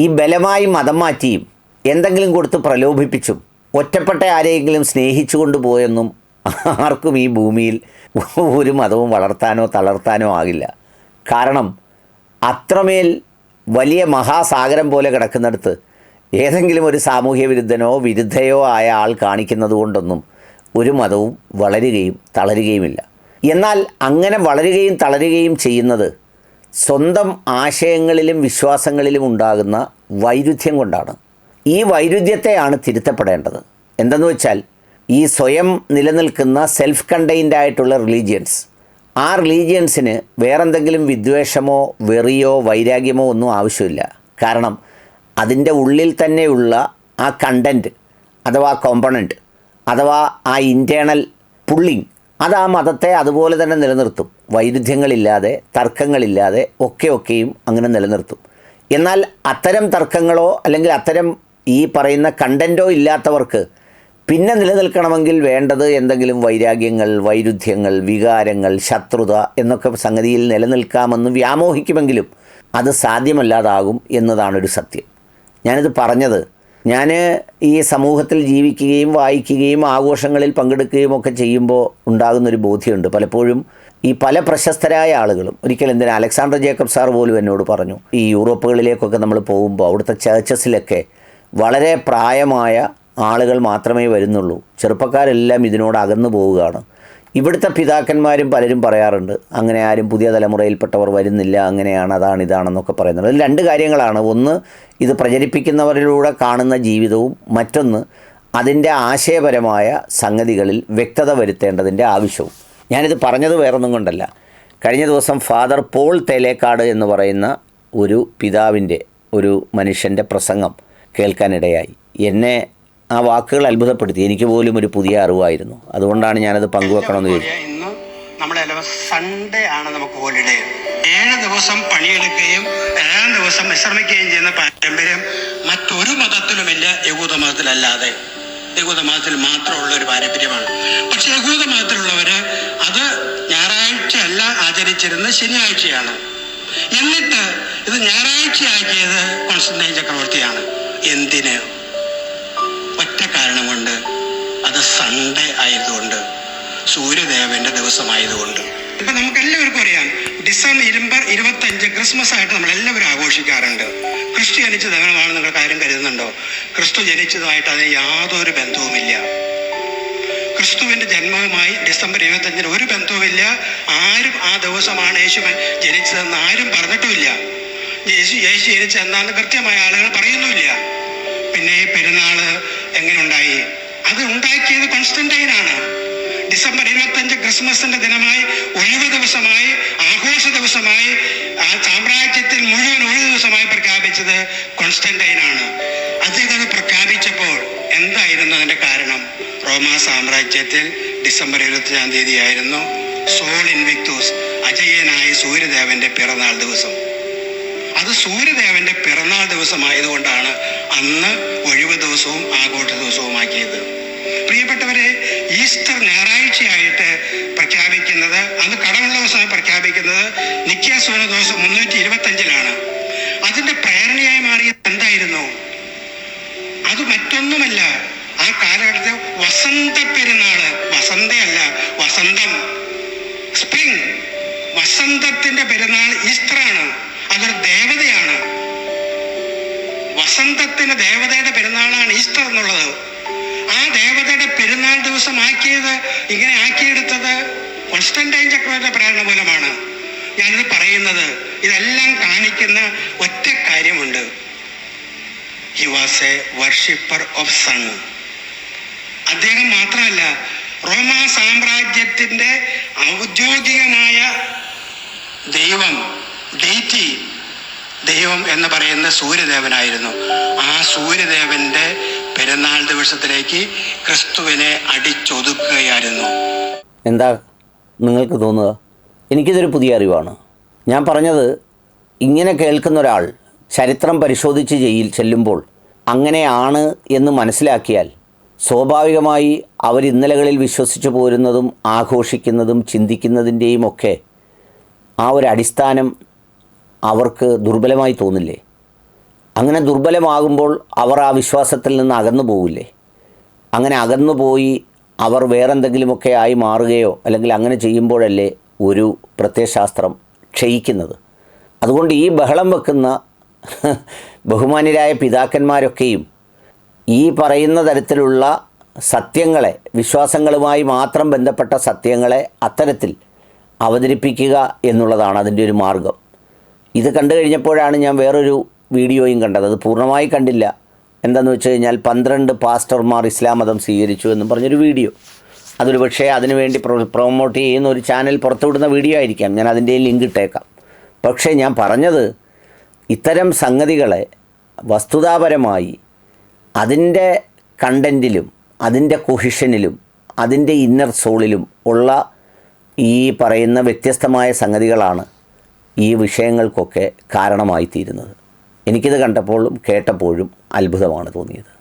ഈ ബലമായി മതം മാറ്റിയും എന്തെങ്കിലും കൊടുത്ത് പ്രലോഭിപ്പിച്ചും ഒറ്റപ്പെട്ട ആരെയെങ്കിലും സ്നേഹിച്ചു കൊണ്ടുപോയെന്നും ആർക്കും ഈ ഭൂമിയിൽ ഒരു മതവും വളർത്താനോ തളർത്താനോ ആകില്ല. കാരണം അത്രമേൽ വലിയ മഹാസാഗരം പോലെ കിടക്കുന്നിടത്ത് ഏതെങ്കിലും ഒരു സാമൂഹ്യ വിരുദ്ധനോ വിരുദ്ധയോ ആയ ആൾ കാണിക്കുന്നത് കൊണ്ടൊന്നും ഒരു മതവും വളരുകയും തളരുകയുമില്ല. എന്നാൽ അങ്ങനെ വളരുകയും തളരുകയും ചെയ്യുന്നത് സ്വന്തം ആശയങ്ങളിലും വിശ്വാസങ്ങളിലും ഉണ്ടാകുന്ന വൈരുദ്ധ്യം കൊണ്ടാണ്. ഈ വൈരുദ്ധ്യത്തെയാണ് തിരുത്തപ്പെടേണ്ടത്. എന്തെന്ന് വെച്ചാൽ ഈ സ്വയം നിലനിൽക്കുന്ന സെൽഫ് കണ്ടെയ്ൻഡ് ആയിട്ടുള്ള റിലീജിയൻസ് ആ റിലീജിയൻസിന് വേറെന്തെങ്കിലും വിദ്വേഷമോ വെറിയോ വൈരാഗ്യമോ ഒന്നും ആവശ്യമില്ല. കാരണം അതിന്റെ ഉള്ളിൽ തന്നെയുള്ള ആ കണ്ടന്റ് അഥവാ കോമ്പണന്റ് അഥവാ ആ ഇന്റേണൽ പുള്ളിങ് അത് ആ മതത്തെ അതുപോലെ തന്നെ നിലനിർത്തും. വൈരുദ്ധ്യങ്ങളില്ലാതെ തർക്കങ്ങളില്ലാതെ ഒക്കെ ഒക്കെയും അങ്ങനെ നിലനിർത്തും. എന്നാൽ അത്തരം തർക്കങ്ങളോ അല്ലെങ്കിൽ അത്തരം ഈ പറയുന്ന കണ്ടന്റോ ഇല്ലാത്തവർക്ക് പിന്നെ നിലനിൽക്കണമെങ്കിൽ വേണ്ടത് എന്തെങ്കിലും വൈരാഗ്യങ്ങൾ വൈരുദ്ധ്യങ്ങൾ വികാരങ്ങൾ ശത്രുത എന്നൊക്കെ സംഗതിയിൽ നിലനിൽക്കാമെന്ന് വ്യാമോഹിക്കുമെങ്കിലും അത് സാധ്യമല്ലാതാകും എന്നതാണൊരു സത്യം. ഞാനിത് പറഞ്ഞത് ഞാൻ ഈ സമൂഹത്തിൽ ജീവിക്കുകയും വായിക്കുകയും ആഘോഷങ്ങളിൽ പങ്കെടുക്കുകയും ഒക്കെ ചെയ്യുമ്പോൾ ഉണ്ടാകുന്നൊരു ബോധ്യമുണ്ട്. പലപ്പോഴും ഈ പല പ്രശസ്തരായ ആളുകളും ഒരിക്കൽ എന്തിനാ അലക്സാണ്ടർ ജേക്കബ് സാർ പോലും എന്നോട് പറഞ്ഞു ഈ യൂറോപ്പുകളിലേക്കൊക്കെ നമ്മൾ പോകുമ്പോൾ അവിടുത്തെ ചേർച്ചസിലൊക്കെ വളരെ പ്രായമായ ആളുകൾ മാത്രമേ വരുന്നുള്ളൂ. ചെറുപ്പക്കാരെല്ലാം ഇതിനോട് അകന്നു പോവുകയാണ്. ഇവിടുത്തെ പിതാക്കന്മാരും പലരും പറയാറുണ്ട് അങ്ങനെ ആരും പുതിയ തലമുറയിൽപ്പെട്ടവർ വരുന്നില്ല അങ്ങനെയാണ് അതാണ് ഇതാണെന്നൊക്കെ പറയുന്നത് രണ്ട് കാര്യങ്ങളാണ്. ഒന്ന് ഇത് പ്രചരിപ്പിക്കുന്നവരിലൂടെ കാണുന്ന ജീവിതവും മറ്റൊന്ന് അതിന്റെ ആശയപരമായ സംഗതികളിൽ വ്യക്തത വരുത്തേണ്ടതിന്റെ ആവശ്യവും. ഞാനിത് പറഞ്ഞത് വേറൊന്നും കൊണ്ടല്ല. കഴിഞ്ഞ ദിവസം ഫാദർ പോൾ തേലേക്കാട് എന്ന് പറയുന്ന ഒരു പിതാവിന്റെ ഒരു മനുഷ്യന്റെ പ്രസംഗം കേൾക്കാനിടയായി. എന്നെ ആ വാക്കുകൾ അത്ഭുതപ്പെടുത്തി. എനിക്ക് പോലും ഒരു പുതിയ അറിവായിരുന്നു. അതുകൊണ്ടാണ് ഞാനത് പങ്കുവെക്കണമെന്ന് ചോദിച്ചത് നമ്മുടെ സൺഡേ ആണ് നമുക്ക് ഹോളിഡേ ഏഴ് ദിവസം പണിയെടുക്കുകയും ഏഴാം ദിവസം വിശ്രമിക്കുകയും ചെയ്യുന്ന പാരമ്പര്യം മറ്റൊരു മതത്തിലുമില്ല. യഹൂദ മതത്തിലല്ലാതെ. യഹൂദ മതത്തിൽ മാത്രമുള്ള ഒരു പാരമ്പര്യമാണ്. പക്ഷെ യഹൂദ മതത്തിലുള്ളവര് അത് ഞായറാഴ്ച അല്ല ആചരിച്ചിരുന്നത് ശനിയാഴ്ചയാണ്. എന്നിട്ട് ഇത് ഞായറാഴ്ചയാക്കിയത് കോൺസ്റ്റന്റൈൻ ചക്രവർത്തിയാണ് എന്തിന്? സൺഡേ ആയതുകൊണ്ട് സൂര്യദേവന്റെ ദിവസമായതുകൊണ്ട്. ഇപ്പൊ നമുക്ക് എല്ലാവർക്കും അറിയാം ഡിസംബർ ഇരുപത്തഞ്ച് ക്രിസ്മസ് ആയിട്ട് നമ്മൾ എല്ലാവരും ആഘോഷിക്കാറുണ്ട്. ക്രിസ്തു ജനിച്ച ദിവസമാണ് നിങ്ങൾ കാര്യം കരുതുന്നുണ്ടോ? ക്രിസ്തു ജനിച്ചതുമായിട്ട് അതിന് യാതൊരു ബന്ധവുമില്ല. ക്രിസ്തുവിന്റെ ജന്മവുമായി ഡിസംബർ ഇരുപത്തഞ്ചിന് ഒരു ബന്ധവുമില്ല. ആരും ആ ദിവസമാണ് യേശു ജനിച്ചതെന്ന് ആരും പറഞ്ഞിട്ടുമില്ല. യേശു യേശു ജനിച്ചെന്നാന്ന് കൃത്യമായ ആളുകൾ പറയുന്നുമില്ല. പിന്നെ ഈ പെരുന്നാൾ എങ്ങനെ ഉണ്ടായി അത് ഉണ്ടാക്കിയത് കോൺസ്റ്റന്റൈനാണ്. ഡിസംബർ ഇരുപത്തഞ്ച് ക്രിസ്മസിന്റെ ദിനമായി ഒഴിവ് ദിവസമായി ആഘോഷ ദിവസമായി ആ സാമ്രാജ്യത്തിൽ മുഴുവൻ ഒഴിവ് ദിവസമായി പ്രഖ്യാപിച്ചത് കോൺസ്റ്റന്റൈനാണ്. അദ്ദേഹം പ്രഖ്യാപിച്ചപ്പോൾ എന്തായിരുന്നു അതിന്റെ കാരണം? റോമാ സാമ്രാജ്യത്തിൽ ഡിസംബർ ഇരുപത്തിയഞ്ചാം തീയതി ആയിരുന്നു സോൾ ഇൻവിക്തൂസ് അജയനായ സൂര്യദേവന്റെ പിറന്നാൾ ദിവസം. അത് സൂര്യദേവന്റെ പിറന്നാൾ ദിവസമായതുകൊണ്ടാണ് അന്ന് ഒഴിവ് ദിവസവും ആഘോഷ ദിവസവുമാക്കിയത്. പ്രിയപ്പെട്ടവരെ ഈസ്റ്റർ ഞായറാഴ്ചയായിട്ട് പ്രഖ്യാപിക്കുന്നത് അന്ന് കടമുള്ള ദിവസമായി പ്രഖ്യാപിക്കുന്നത് നിത്യാസുവന ദിവസം മുന്നൂറ്റി ഇരുപത്തി അഞ്ചിലാണ് അതിന്റെ പ്രേരണയായി മാറിയത് എന്തായിരുന്നു? അത് മറ്റൊന്നുമല്ല. ആ കാലഘട്ടത്തിൽ വസന്ത പെരുന്നാൾ വസന്തയല്ല വസന്തം. സ്പ്രിംഗ് വസന്തത്തിന്റെ പെരുന്നാൾ ഈസ്റ്ററാണ്. അതൊരു ദേവതയാണ്. വസന്തത്തിന് ദേവതയുടെ പെരുന്നാളാണ് ഈസ്റ്റർ എന്നുള്ളത്. ആ ദേവതയുടെ പെരുന്നാൾ ദിവസം ആക്കിയത് ഇങ്ങനെ ആക്കിയെടുത്തത് കോൺസ്റ്റന്റൈൻ ചക്രവർത്തിയുടെ പ്രേരണ മൂലമാണ്. ഞാനിത് പറയുന്നത്. ഇതെല്ലാം കാണിക്കുന്ന ഒറ്റ കാര്യമുണ്ട്. He was a worshipper of sun അദ്ദേഹം മാത്രമല്ല റോമാ സാമ്രാജ്യത്തിന്റെ ഔദ്യോഗികമായ ദൈവം. ഡേറ്റി ദൈവം എന്ന് പറയുന്ന സൂര്യദേവനായിരുന്നു. ആ സൂര്യദേവന്റെ പെരുന്നാൾ ദിവസത്തിലേക്ക് ക്രിസ്തുവിനെ അടിച്ചൊതുക്കുകയായിരുന്നു. എന്താ നിങ്ങൾക്ക് തോന്നുക? എനിക്കിതൊരു പുതിയ അറിവാണ്. ഞാൻ പറഞ്ഞത് ഇങ്ങനെ കേൾക്കുന്ന ഒരാൾ ചരിത്രം പരിശോധിച്ച് ചെയ്യിൽ ചെല്ലുമ്പോൾ അങ്ങനെയാണ് എന്ന് മനസ്സിലാക്കിയാൽ സ്വാഭാവികമായി അവർ ഇന്നലകളിൽ വിശ്വസിച്ചു പോരുന്നതും ആഘോഷിക്കുന്നതും ചിന്തിക്കുന്നതിന്റെയും ഒക്കെ ആ ഒരു അടിസ്ഥാനം അവർക്ക് ദുർബലമായി തോന്നില്ലേ? അങ്ങനെ ദുർബലമാകുമ്പോൾ അവർ ആ വിശ്വാസത്തിൽ നിന്ന് അകന്നു പോവില്ലേ? അങ്ങനെ അകന്നു പോയി അവർ വേറെന്തെങ്കിലുമൊക്കെ ആയി മാറുകയോ അല്ലെങ്കിൽ അങ്ങനെ ചെയ്യുമ്പോഴല്ലേ ഒരു പ്രത്യയശാസ്ത്രം ക്ഷയിക്കുന്നത്? അതുകൊണ്ട് ഈ ബഹളം വെക്കുന്ന ബഹുമാന്യരായ പിതാക്കന്മാരൊക്കെയും ഈ പറയുന്ന തരത്തിലുള്ള സത്യങ്ങളെ വിശ്വാസങ്ങളുമായി മാത്രം ബന്ധപ്പെട്ട സത്യങ്ങളെ അത്തരത്തിൽ അവതരിപ്പിക്കുക എന്നുള്ളതാണ് അതിന്റെ ഒരു മാർഗം. ഇത് കണ്ടു കഴിഞ്ഞപ്പോഴാണ് ഞാൻ വേറൊരു വീഡിയോയും കണ്ടത്. അത് പൂർണമായി കണ്ടില്ല. എന്താണെന്ന് വെച്ച് കഴിഞ്ഞാൽ പന്ത്രണ്ട് പാസ്റ്റർമാർ ഇസ്ലാം മതം സ്വീകരിച്ചു എന്നും പറഞ്ഞൊരു വീഡിയോ. അതൊരു പക്ഷേ അതിനുവേണ്ടി പ്രൊ പ്രൊമോട്ട് ചെയ്യുന്ന ഒരു ചാനൽ പുറത്തുവിടുന്ന വീഡിയോ ആയിരിക്കാം. ഞാൻ അതിന്റെ ലിങ്ക് ഇട്ടേക്കാം. പക്ഷേ ഞാൻ പറഞ്ഞത് ഇത്തരം സംഗതികളെ വസ്തുതാപരമായി അതിന്റെ കണ്ടന്റിലും അതിന്റെ കൊഹിഷനിലും അതിന്റെ ഇന്നർ സോളിലും ഉള്ള ഈ പറയുന്ന വ്യത്യസ്തമായ സംഗതികളാണ് ഈ വിഷയങ്ങൾക്കൊക്കെ കാരണമായി തീരുന്നത് എനിക്കിത് കണ്ടപ്പോഴും കേട്ടപ്പോഴും അത്ഭുതമാണ് തോന്നിയത്.